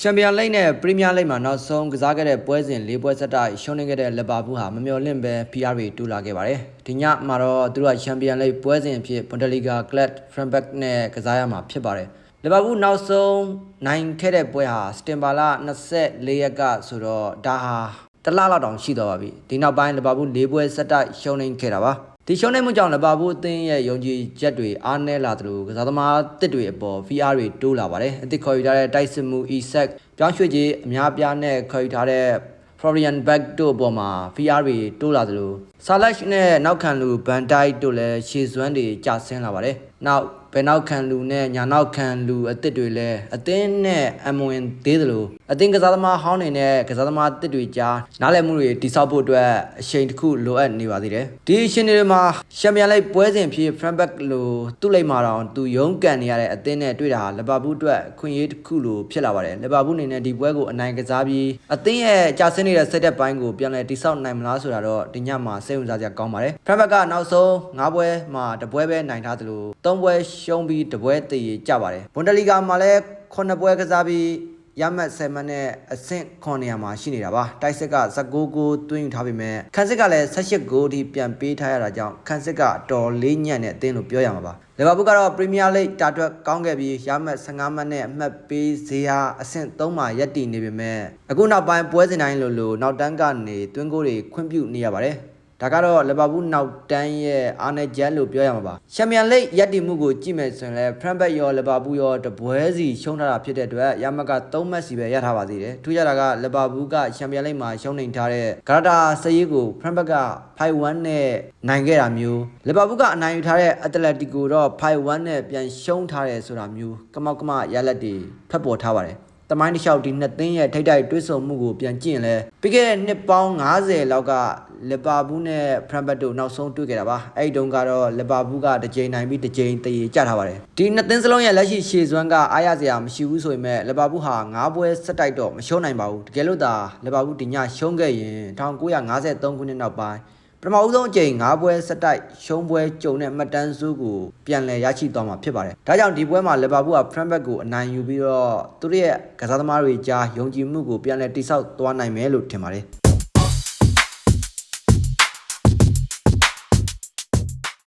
ချန်ပီယံလိဂ်နဲ့ပရီးမီးယားလိဂ်မှာနောက်ဆုံးကစားခဲ့တဲ့ပွဲစဉ်၄ပွဲဆက်တိုက်ရှုံးနေခဲ့တဲ့လီဗာပူးဟာမမျှော်လင့်ပဲ PR တွေတူလာခဲ့ပါတယ်။ဒီညမှာတော့သူတို့ကချန်ပီယံလိဂ်ပွဲစဉ်အဖြစ်ဘွန်ဒလီဂါကလပ်ဖရန်ဘက်နဲ့ကစားရမှာဖြစ်ပါတယ်။လီဗာပူးနောက်ဆုံးနိုင်ခဲ့တဲ့ပွဲဟာစတင်ဘာလ24ရက်ကဆိုတော့ဒါဟာတစ်လလောက်တောင်ရှိသွားပါပြီ။ဒီနောက်ပိုင်းလီဗာပူး၄ပွဲဆက်တိုက်ရှုံးနေခဲ့တာပါ။ ဒီရှုံးနေမှုကြောင့်လီဗာပူးအသင်းရဲ့ယုံကြည်ချက်တွေအားနည်းလာသလိုကစားသမားတစ်တွေအပေါ် VR တွေတိုးလာပါတယ်အသစ်ခေါ်ယူထားတဲ့တိုက်စစ်မှု Isaac ပြောင်းရွှေ့ခြင်းအများပြားနဲ့ခေါ်ယူထားတဲ့ Florian Beck တို့အပေါ်မှာ VR တွေတိုးလာသလို Salah နဲ့နောက်ခံလူ Van Dijk တို့လည်းရှေ့စွမ်းတွေကျဆင်းလာပါတယ်နောက် ဘယ်နောက်ခံလူနဲ့ညာနောက်ခံလူအသစ်တွေလည်းအသင်းနဲ့အမဝင်သေးသလိုအသင်းကစားသမားဟောင်းတွေနဲ့ကစားသမားအသစ်တွေကြားနားလည်မှုတွေတိစောက်ဖို့အတွက်အချိန်တစ်ခုလိုအပ်နေပါသေးတယ်ဒီအချိန်တွေမှာချန်ပီယံလိပွဲစဉ်ဖြစ် Frankfurt လိုသူ့လိမ့်မှာတော့သူရုန်းကန်နေရတဲ့အသင်းနဲ့တွေ့တာဟာလီဗာပူးအတွက်အခွင့်အရေးတစ်ခုလိုဖြစ်လာပါတယ်လီဗာပူးအနေနဲ့ဒီပွဲကိုအနိုင်ကစားပြီးအသင်းရဲ့ကြာဆင်းနေတဲ့စက်တက်ပိုင်းကိုပြန်လည်တိစောက်နိုင်မလားဆိုတာတော့ဒီညမှာစိတ်ဝင်စားစရာကောင်းပါတယ် Frankfurt ကနောက်ဆုံး၅ပွဲမှာတပွဲပဲနိုင်ထားသလို၃ပွဲရှုံးပြီးတပွဲတည်ကြပါတယ်ဘွန်ဒလီဂါမှာလည်း9ပွဲကစားပြီးရမတ်7မှတ်နဲ့အဆင့်9နေရာမှာရှိနေတာပါတိုက်စစ်က19ဂိုးသွင်းယူထားပေမဲ့ခန်းစစ်ကလည်း18ဂိုးအထိပြန်ပေးထားရတာကြောင့်ခန်းစစ်ကအတော်လေးညံ့တဲ့အသင်းလို့ပြောရမှာပါလီဗာပူးကတော့ပရီးမီးယားလိဂ်တာတွက်ကောင်းခဲ့ပြီးရမတ်15မှတ်နဲ့အမှတ်ပေးဈေးဟာအဆင့်3မှာရပ်တည်နေပေမဲ့အခုနောက်ပိုင်းပွဲစဉ်တိုင်းလိုလိုနောက်တန်းကနေသွင်းဂိုးတွေခွင့်ပြုနေရပါတယ် ဒါကတော့လီဗာပူးနောက်တန်းရဲ့အားနည်းချက်လို့ပြောရမှာပါချန်ပီယံလိဂ်ရပ်တည်မှုကိုကြည့်မယ်ဆိုရင်လည်းဖရန့်ဘက်ရောလီဗာပူးရောတပွဲစီရှုံးထားတာဖြစ်တဲ့အတွက်ရမတ်က3မှတ်စီပဲရထားပါသေးတယ်ထူးခြားတာကလီဗာပူးကချန်ပီယံလိဂ်မှာရှုံးနေထားတဲ့ဂရတာစရေးကိုဖရန့်ဘက်က5-1နဲ့နိုင်ခဲ့တာမျိုးလီဗာပူးကအနိုင်ယူထားတဲ့အက်တလက်တီကိုတော့5-1နဲ့ပြန်ရှုံးထားတယ်ဆိုတာမျိုးကမောက်ကမရလက်တွေဖတ်ပေါ်ထားပါတယ် တမိုင်းတစ်လျှောက်ဒီနှစ်သင်းရဲ့ထိတ်တိုက်တွဲဆုံမှုကိုပြန်ကြည့်ရင်လည်းပြီးခဲ့တဲ့နှစ်ပေါင်း90လောက်ကလီဗာပူးနဲ့ဖရန့်ဘတ်တို့နောက်ဆုံးတွေ့ခဲ့တာပါအဲ့ဒီတုန်းကတော့လီဗာပူးကတစ်ကြိမ်နိုင်ပြီးတစ်ကြိမ်တည်ကြထားပါတယ်ဒီနှစ်သင်းစလုံးရဲ့လက်ရှိရှေ့စွမ်းကအားရစရာမရှိဘူးဆိုပေမဲ့လီဗာပူးဟာ9ပွဲဆက်တိုက်တော့မရှုံးနိုင်ပါဘူးတကယ်လို့သာလီဗာပူးဒီညရှုံးခဲ့ရင်1953ခုနှစ်နောက်ပိုင်းပ ထမဦးဆုံးအကြိမ်၅ပွဲဆက်တိုက်ရှုံးပွဲကြုံတဲ့မှတ်တမ်းစုကိုပြန်လည်ရရှိသွားမှာဖြစ်ပါတယ်။ဒါကြောင့်ဒီပွဲမှာလီဗာပူးကဖရန့်ဘက်ကိုအနိုင်ယူပြီးတော့သူတို့ရဲ့ကစားသမားတွေကြားယုံကြည်မှုကိုပြန်လည်တိစောက်သွားနိုင်မယ်လို့ထင်ပါတယ်။